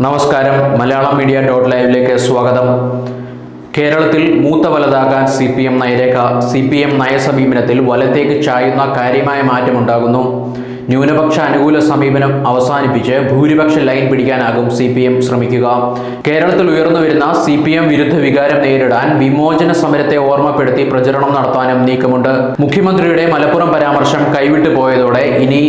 നമസ്കാരം. Malayalam media dot ലൈവിലേക്ക് സ്വാഗതം. കേരളത്തിൽ മൂത്ത വലതാകാൻ സി പി എം നയരേഖ സി പി എം നയസമീപനത്തിൽ വലത്തേക്ക് ചായുന്ന കാര്യമായ മാറ്റമുണ്ടാകുന്നു. ന്യൂനപക്ഷ അനുകൂല സമീപനം അവസാനിപ്പിച്ച് ഭൂരിപക്ഷ ലൈൻ പിടിക്കാനാകും സി പി എം ശ്രമിക്കുക. കേരളത്തിൽ ഉയർന്നുവരുന്ന സി പി എം വിരുദ്ധ വികാരം നേരിടാൻ വിമോചന സമരത്തെ ഓർമ്മപ്പെടുത്തി പ്രചരണം നടത്താനും നീക്കമുണ്ട്. മുഖ്യമന്ത്രിയുടെ മലപ്പുറം പരാമർശം കൈവിട്ടു പോയതോടെ ഇനി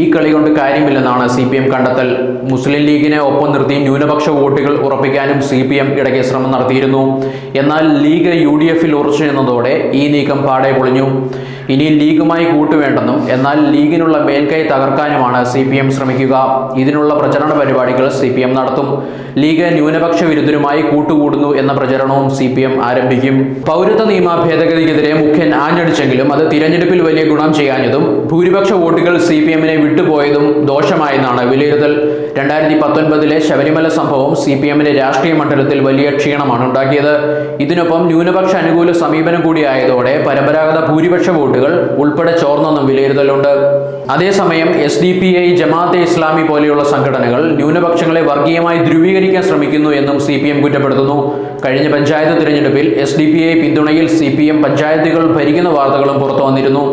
ഈ കളി കൊണ്ട് കാര്യമില്ലെന്നാണ് സി പി എം കണ്ടെത്തൽ. മുസ്ലിം ലീഗിനെ ഒപ്പം നിർത്തി ന്യൂനപക്ഷ വോട്ടുകൾ ഉറപ്പിക്കാനും സി പി എം ഇടയ്ക്ക് ശ്രമം നടത്തിയിരുന്നു. എന്നാൽ ലീഗ് യു ഡി എഫിൽ ഉറച്ചു നിന്നതോടെ ഈ നീക്കം പാടെ പൊളിഞ്ഞു. ഇനി ലീഗുമായി കൂട്ടുവേണ്ടെന്നും എന്നാൽ ലീഗിനുള്ള മേൽക്കൈ തകർക്കാനുമാണ് സി പി എം ശ്രമിക്കുക. ഇതിനുള്ള പ്രചരണ പരിപാടികൾ സി പി എം നടത്തും. ലീഗ് ന്യൂനപക്ഷ വിരുദ്ധരുമായി കൂട്ടുകൂടുന്നു എന്ന പ്രചരണവും സി പി എം ആരംഭിക്കും. പൗരത്വ നിയമ ഭേദഗതിക്കെതിരെ മുഖ്യൻ ആഞ്ഞടിച്ചെങ്കിലും അത് തിരഞ്ഞെടുപ്പിൽ വലിയ ഗുണം ചെയ്യാഞ്ഞതും ഭൂരിപക്ഷ വോട്ടുകൾ സി പി എമ്മിനെ വിട്ടുപോയതും ദോഷമായെന്നാണ് വിലയിരുത്തൽ. രണ്ടായിരത്തി പത്തൊൻപതിലെ ശബരിമല സംഭവം സി പി എമ്മിന്റെ രാഷ്ട്രീയ മണ്ഡലത്തിൽ വലിയ ക്ഷീണമാണ് ഉണ്ടാക്കിയത്. ഇതിനൊപ്പം ന്യൂനപക്ഷ അനുകൂല സമീപനം കൂടിയായതോടെ പരമ്പരാഗത ഭൂരിപക്ഷ വോട്ടുകൾ ഉൾപ്പെടെ ചോർന്നെന്നും വിലയിരുത്തലുണ്ട്. അതേസമയം S D P I Jamaate Islami പോലെയുള്ള സംഘടനകൾ ന്യൂനപക്ഷങ്ങളെ വർഗീയമായി ധ്രുവീകരിക്കാൻ ശ്രമിക്കുന്നു എന്നും സി പി എം കുറ്റപ്പെടുത്തുന്നു. കഴിഞ്ഞ പഞ്ചായത്ത് തിരഞ്ഞെടുപ്പിൽ എസ് ഡി പി ഐ പിന്തുണയിൽ സി പി എം പഞ്ചായത്തുകൾ ഭരിക്കുന്ന വാർത്തകളും പുറത്തു വന്നിരുന്നു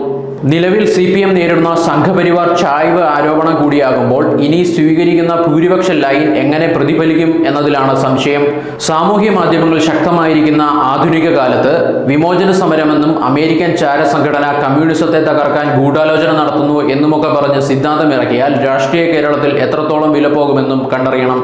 നിലവിൽ സി പി എം നേരിടുന്ന സംഘപരിവാർ ചായ്വ് ആരോപണം കൂടിയാകുമ്പോൾ ഇനി സ്വീകരിക്കുന്ന ഭൂരിപക്ഷ ലൈൻ എങ്ങനെ പ്രതിഫലിക്കും എന്നതിലാണ് സംശയം. സാമൂഹ്യ മാധ്യമങ്ങൾ ശക്തമായിരിക്കുന്ന ആധുനിക കാലത്ത് വിമോചന സമരമെന്നും അമേരിക്കൻ ചാര സംഘടന കമ്മ്യൂണിസത്തെ തകർക്കാൻ ഗൂഢാലോചന നടത്തുന്നു എന്നുമൊക്കെ പറഞ്ഞ് സിദ്ധാന്തം ഇറക്കിയാൽ രാഷ്ട്രീയ കേരളത്തിൽ എത്രത്തോളം വില പോകുമെന്നും കണ്ടറിയണം.